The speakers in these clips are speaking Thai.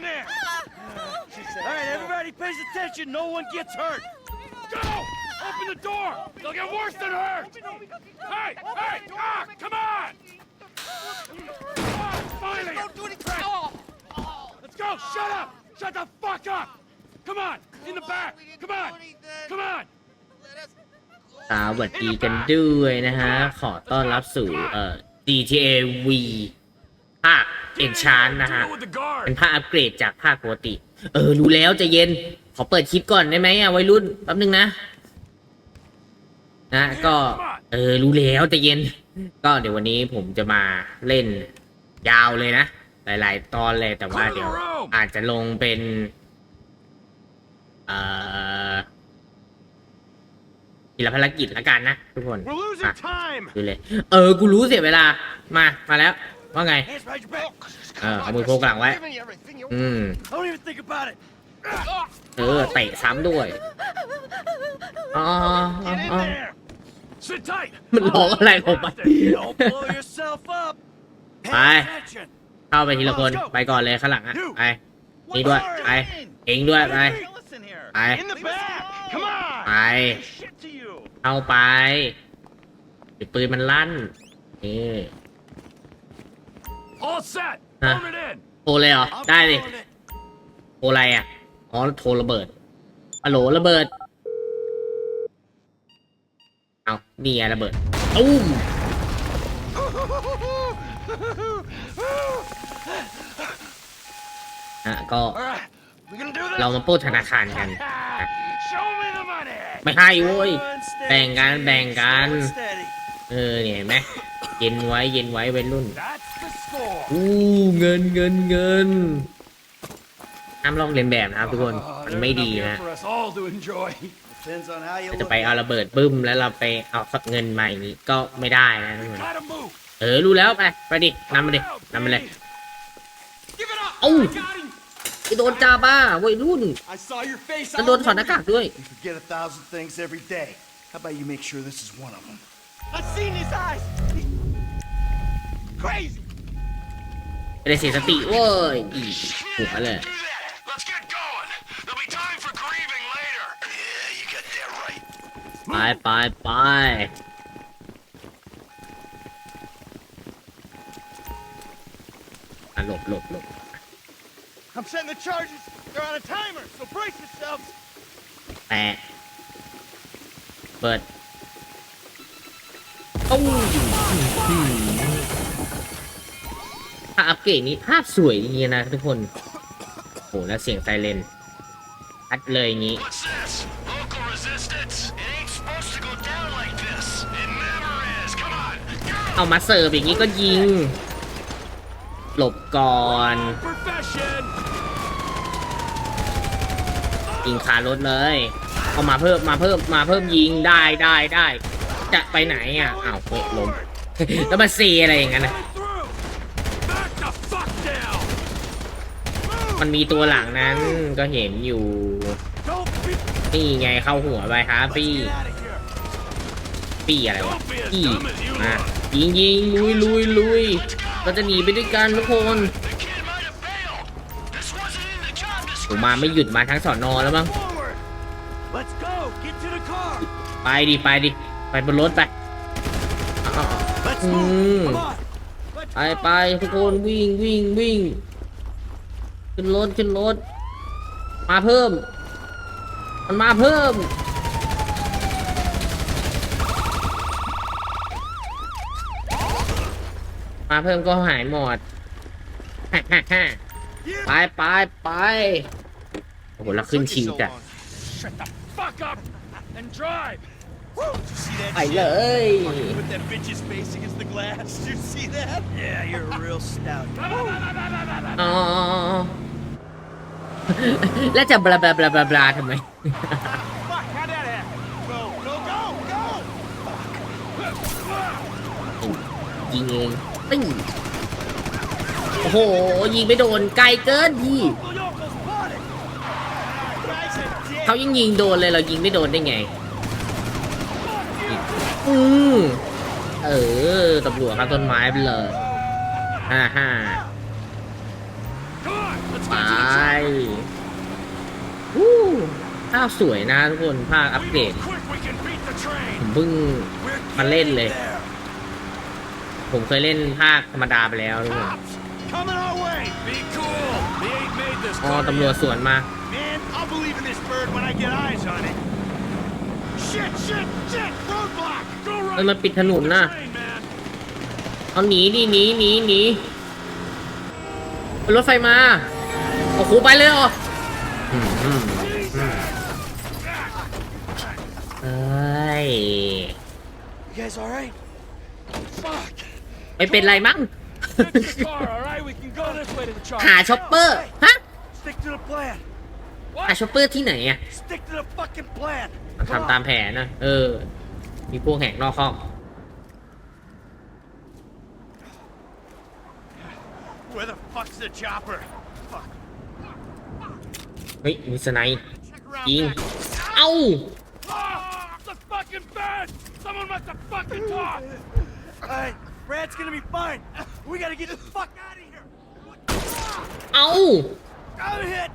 down there! All right, everybody pays attention. No one gets hurt. Go! Open the door! They'll get worse than hurt! Hey! Hey! Ah! Come on! Ah, finally! Don't do anything! Let's go! Shut up! Shut the fuck up! Come on! In the back! Come on! Come on! สวัสดีกันด้วยนะฮะ ขอต้อนรับสู่เอ่อ GTA V ภาค Enchant นะฮะ Deal with the เป็น guard! ภาคอัปเกรดจากภาคปกติ เออ รู้แล้วใจะเย็น ขอเปิดคลิปก่อนได้ไหมอะวัยรุ่น แป๊บนึงนะ นะ ก็ เออ รู้แล้วใจะเย็น ก็เดี๋ยววันนี้ผมจะมาเล่นยาวเลยนะ หลาย ๆ ตอนเลยแต่ว่าเดี๋ยว อาจจะลงเป็น เอ่อทีละภารกิจละกันนะทุกคน We're losing time! ดูเลย เออ กูรู้เสียเวลา มา มาแล้ว ว่าไง เออามือโพกหลังไว้ อืม เออเตะซ้ำด้วยอมันร้องอะไรผมไปไปเข้าไปทีละคนไปก่อนเลยข้างหลังอะไปนี่ด้วยไปเองด้วยไปไปไปเข้าไปปืนมันลั่นนี่ All set! Huh? Phone it in! โทรเลยเหรอ ได้ดิ Phone it. โทรอะไรอะ อ๋อ โทรระเบิดฮัลโหลระเบิด เอานี่ไงระเบิดตุ้มอะก็ All right, we gonna do this? เรามาปล้นธนาคารกันอะ Show me the money! ไม่ให้โว้ย One steady, แบ่งกัน Jimmy, แบ่งกัน slow and steady. เออเนี่ยเห็นไหมเย็นไว้เย็นไว้วัยรุ่น That's the score. อู้เงินเงินเงินห้ามลอกเลียนแบบนะครับทุกคน Oh, มัน there's ไม่ enough ดี here นะ For us all to enjoy. Depends on how you จะไปเอาระเบิดบึ้มแล้วเราไปเอาเงินมาอย่างนี้ก็ไม่ได้นะทุกคน Gotta move. เออรู้แล้วไปไปดินำมาดินำมาเลย Give it up. Oh. I got him. ไอโดนจ้าบ้าวัยรุ่น I saw your face. แล้วโดนถอดหน้ากากด้วย You ไม่ได้เสียสติเว้ยอีหัวเลย Do that. Let's get going. There'll be time for grieving later. Yeah, you got that right. ไปไปไปอ่ะหลบหลบหลบ I'm setting the charges. They're on a timer, so brace yourselves. แปะเปิดตุ้ อัปเกรดนี้ภาพสวยอย่างนี้นะทุกคนโหแล้วเสียงไซเรนอัดเลยอย่างนี้เอามาเสิร์ฟอย่างนี้ก็ยิง หลบก่อนยิงคารถเลย เอามาเพิ่มมาเพิ่มมาเพิ่มยิงได้ได้ได้ จะไปไหนอะอ้าวเฮ้ยล้มแล้วมาเซอะไรอย่างนั้นนะ Coming through. Back the fuck down. มันมีตัวหลังนั้นก็เห็นอยู่ นี่ไงเข้าหัวไปครับพี่ปี่อะไรวะปี้มายิงยิงลุยลุยลุยเราจะหนีไปด้วยกันทุกคนผมมาไม่หยุดมาทั้งสอนอแล้วมั้งไปดิไปดิไปบนรถไปไปไปทุกคนวิ่งวิ่งวิ่ง ขึ้นรถขึ้นรถมาเพิ่ม มันมาเพิ่ม มาเพิ่มก็หายหมดไปไปไปโอ้โหแล้วขึ้นชิวจัด Shut the fuck up and drive. Woo! Did you see that ไปเลย Put that bitch's แล้วจะบลาบลาบลาบลาบลาทำไม ยิงเองปิ้งโอ้โห ยิงไม่โดนไกลเกินพี่ เขายังยิงโดนเลยเรายิงไม่โดนได้ไง อืมเออตำรวจข้าต้นไม้ไปเลยฮ่าฮ่าไป พสวยนะทุกคนภาพอัป We เกรด move quick, we can beat the ผ train. มเพิ่ง We're Mà lên getting liền. there. ผมเคยเล่นภาคธรรมดาไปแล้วทุกคน Cops, coming our way. Be cool. We ain't made this อ๋อ car ตำรวจ yet. สวนมา Man, I'll believe in this bird when I get eyes on it. Shit, shit, shit! Roadblock! Go เอ้ย right มันปิดถนนน่ะ train, man. เอาหนีดิหนีหนีหนีรถไฟมา โอ้โหไปเลยเหรออื อ้ย You guys all right? Fuck! ไม่เป็นไรมั้ง Fix the car, all right? We can go this way to the หา charge. ช็อปเปอร์ฮะ Stick to the plan. หาช็อปเปอร์ที่ไหนอะ Stick to the fucking plan. ทำตามแผนนะ เออ มีพวกแหกนอกห้อง Where the fuck's the chopper? Fuck. เฮ้ยมีสไนป์ Check around ยิง back. เอ้า Ah, the fucking bed! Someone must have fucking talked! Alright, Brad's gonna be fine. We gotta get the fuck out of here. เอ้า I'm hit.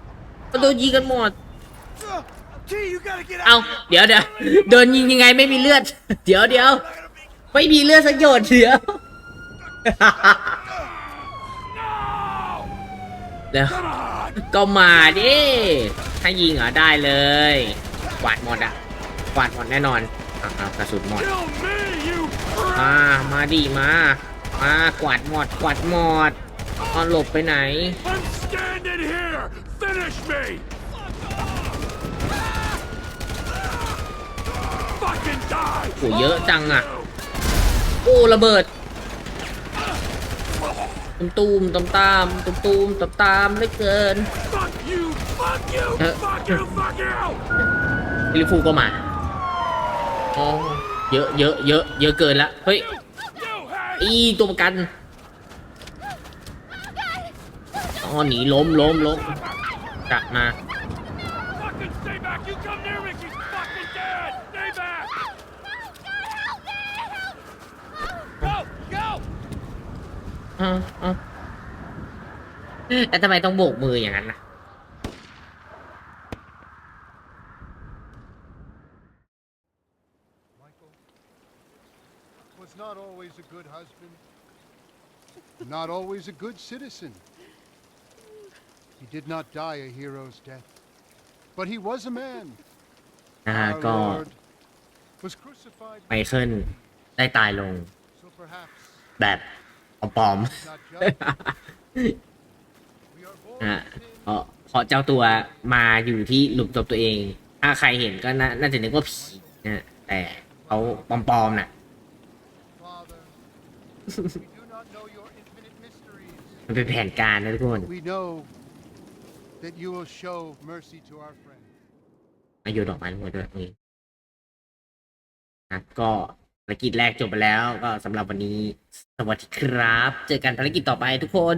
ก็โดนยิงกันหมด Uh, T, you gotta get เอ้า out. of here. เดี๋ยวเดี๋ยวโดนยิงยังไงไม่มีเลือด เดี๋ยวเดี๋ยว I'm not gonna make ไม่มีเลือดสักหยดเดียว No! เดี๋ยว Come on! ก็มาดิ ถ้ายิงเหรอได้เลยกวาดหมดอะกวาดหมดแน่นอน อะอะกระสุนหมด Kill me, you มามาดิมามากวาดหมดกวาดหมดตอนหลบไปไหน I'm standing here! Finish me! Fucking die! โอ้เยอะจังอะโอ้ระเบิดตุ้มตูมตามตามตุ้มตูมตามตามเหลือเกิน Fuck you! Fuck you! Uh. Fuck you! Fuck you! ลิฟูก็มา อ๋อเยอะเยอะเยอะเยอะเกินละเฮ้ย You! You! Hey! อีตัวประกันอ๋อหนีล้มล้มล้มกลับมา Fucking stay back! You come near me! She's fucking dead! Stay back! Go! Go! อ้าวอ้าวแล้วทำไมต้องโบกมืออย่างนั้นนะ Michael was not always a good husband, not always a good citizen. He did not die a hero's death, but he was a man. นะฮะ Our ก็ Lord was crucified, ไมเคิลได้ตายลง so perhaps แบบปลอม not just. We are born ๆนะฮะ in sin, เพราะเพราะเจ้าตัวมาอยู่ที่หลุมศพตัวเอง ถ้าใครเห็นก็น่าน่าจะนึกว่าผีนะแต่เขาปลอมๆน่ะ มันเป็นแผนการนะทุกคน We know that you will show mercy to our friend. มาโยนดอกไม้ลงมาด้วยตรงนี้นะก็ภารกิจแรกจบไปแล้ว ก็สำหรับวันนี้ สวัสดีครับ เจอกันภารกิจต่อไปทุกคน